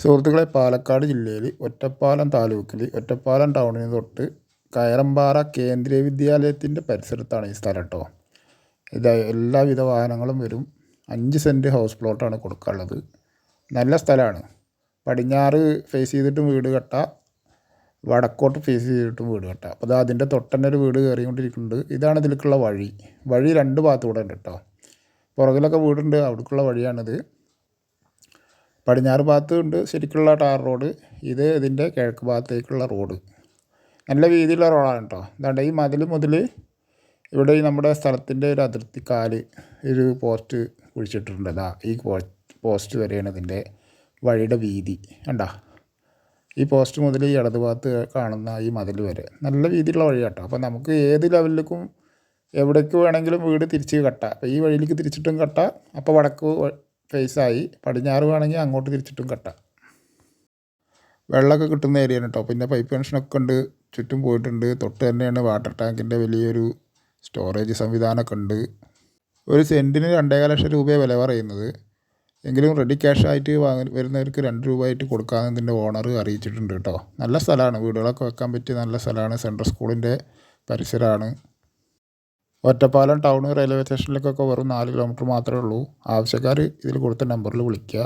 സുഹൃത്തുക്കളെ പാലക്കാട് ജില്ലയിൽ ഒറ്റപ്പാലം താലൂക്കിൽ ഒറ്റപ്പാലം ടൗണിന് തൊട്ട് കയറമ്പാറ കേന്ദ്രീയ വിദ്യാലയത്തിന്റെ പരിസരത്താണ് ഈ സ്ഥലം കേട്ടോ ഇത് എല്ലാവിധ വാഹനങ്ങളും വരും. അഞ്ച് സെന്റ് ഹൗസ് പ്ലോട്ടാണ് കൊടുക്കാനുള്ളത്. നല്ല സ്ഥലമാണ് പടിഞ്ഞാറ് ഫേസ് ചെയ്തിട്ടും വീട് കെട്ടാം വടക്കോട്ട് ഫേസ് ചെയ്തിട്ടും വീട് കെട്ടാം. അപ്പോൾ അത് അതിന്റെ തൊട്ടന്നെ ഒരു വീട് കയറിക്കൊണ്ടിരിക്കുന്നുണ്ട് ഇതാണ് ഇതിലേക്കുള്ള വഴി. വഴി രണ്ട് ഭാഗത്തൂടെ ഉണ്ട് കേട്ടോ പുറകിലൊക്കെ വീടുണ്ട്. അവിടേക്കുള്ള വഴിയാണിത്. പടിഞ്ഞാറ് ഭാഗത്തുണ്ട് ശരിക്കുള്ള ടാർ റോഡ്. ഇത് ഇതിന്റെ കിഴക്ക് ഭാഗത്തേക്കുള്ള റോഡ്. നല്ല രീതിയിലുള്ള റോഡാണ് കേട്ടോ. എന്താണ്ട് ഈ മതിൽ മുതൽ ഇവിടെ ഈ നമ്മുടെ സ്ഥലത്തിന്റെ ഒരു അതിർത്തി കാൽ ഒരു പോസ്റ്റ് കുഴിച്ചിട്ടുണ്ട് അതാ ഈ പോസ്റ്റ് വരെയാണ് ഇതിന്റെ വഴിയുടെ വീതി. കണ്ടാ? ഈ പോസ്റ്റ് മുതൽ ഈ ഇടത് ഭാഗത്ത് കാണുന്ന ഈ മതിൽ വരെ. നല്ല രീതിയിലുള്ള വഴി കേട്ടോ. അപ്പോൾ നമുക്ക് ഏത് ലെവലിലേക്കും എവിടേക്ക് വേണമെങ്കിലും വീട് തിരിച്ച് കട്ടാം. അപ്പോൾ ഈ വഴിയിലേക്ക് തിരിച്ചിട്ടും കട്ടാം. അപ്പോൾ വടക്ക് ഫേസായി. പടിഞ്ഞാറ് വേണമെങ്കിൽ അങ്ങോട്ട് തിരിച്ചിട്ടും കട്ടാം. വെള്ളമൊക്കെ കിട്ടുന്ന ഏരിയയാണ് കേട്ടോ പിന്നെ പൈപ്പ് കണക്ഷനൊക്കെ ഉണ്ട്. ചുറ്റും പോയിട്ടുണ്ട്. തൊട്ട് തന്നെയാണ് വാട്ടർ ടാങ്കിന്റെ വലിയൊരു സ്റ്റോറേജ് സംവിധാനമൊക്കെ ഉണ്ട്. ഒരു സെന്റിന് രണ്ടേകാൽ ലക്ഷം രൂപയാണ് വില പറയുന്നത്. എങ്കിലും റെഡി ക്യാഷ് ആയിട്ട് വാങ്ങി വരുന്നവർക്ക് രണ്ട് രൂപ ആയിട്ട് കൊടുക്കാമെന്ന് ഇതിന്റെ ഓണർ അറിയിച്ചിട്ടുണ്ട് കേട്ടോ നല്ല സ്ഥലമാണ്. വീടുകളൊക്കെ വെക്കാൻ പറ്റിയ നല്ല സ്ഥലമാണ്. സെൻട്രൽ സ്കൂളിന്റെ പരിസരമാണ്. ഒറ്റപ്പാലം ടൗൺ റെയിൽവേ സ്റ്റേഷനിലേക്കൊക്കെ വെറും നാല് കിലോമീറ്റർ മാത്രമേ ഉള്ളൂ. ആവശ്യക്കാർ ഇതിൽ കൊടുത്ത നമ്പറിൽ വിളിക്കുക